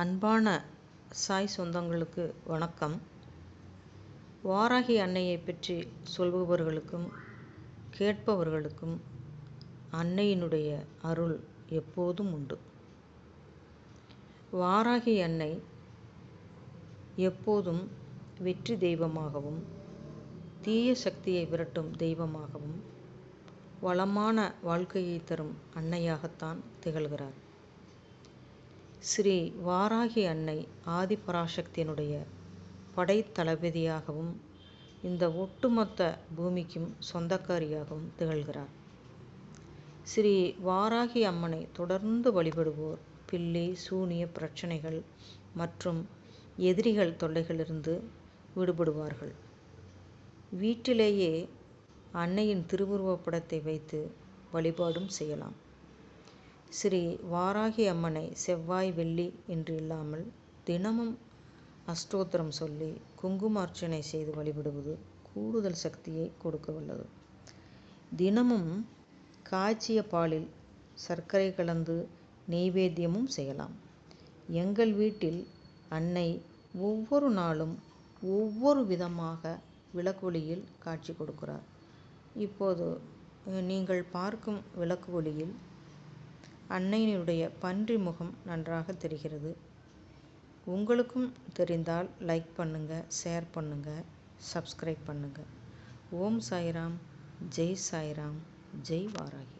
அன்பான சாய் சொந்தங்களுக்கு வணக்கம். வாராகி அன்னையை பற்றி சொல்பவர்களுக்கும் கேட்பவர்களுக்கும் அன்னையினுடைய அருள் எப்போதும் உண்டு. வாராகி அன்னை எப்போதும் வெற்றி தெய்வமாகவும் தீய சக்தியை விரட்டும் தெய்வமாகவும் வளமான வாழ்க்கையை தரும் அன்னையாகத்தான் திகழ்கிறார். ஸ்ரீ வாராகி அன்னை ஆதிபராசக்தியினுடைய படைத்தளபதியாகவும் இந்த ஒட்டுமொத்த பூமிக்கும் சொந்தக்காரியாகவும் திகழ்கிறார். ஸ்ரீ வாராகி அம்மனை தொடர்ந்து வழிபடுவோர் பில்லி சூனிய பிரச்சனைகள் மற்றும் எதிரிகள் தொல்லைகளிலிருந்து விடுபடுவார்கள். வீட்டிலேயே அன்னையின் திருவுருவப் படத்தை வைத்து வழிபாடும் செய்யலாம். ஸ்ரீ வாராகி அம்மனை செவ்வாய் வெள்ளி என்று இல்லாமல் தினமும் அஷ்டோத்திரம் சொல்லி குங்குமார்ச்சனை செய்து வழிபடுவது கூடுதல் சக்தியை கொடுக்க வல்லது தினமும் காய்ச்சிய பாலில் சர்க்கரை கலந்து நெய்வேத்தியமும் செய்யலாம். எங்கள் வீட்டில் அன்னை ஒவ்வொரு நாளும் ஒவ்வொரு விதமாக விளக்கொலியில் காட்சி கொடுக்கிறார். இப்போது நீங்கள் பார்க்கும் விளக்கு ஒளியில் அன்னையினுடைய பன்றி முகம் நன்றாக தெரிகிறது. உங்களுக்கும் தெரிந்தால் லைக் பண்ணுங்கள் ஷேர் பண்ணுங்கள் சப்ஸ்கிரைப் பண்ணுங்கள் ஓம் சாய்ராம் ஜெய் சாய்ராம் ஜெய் வாராகி.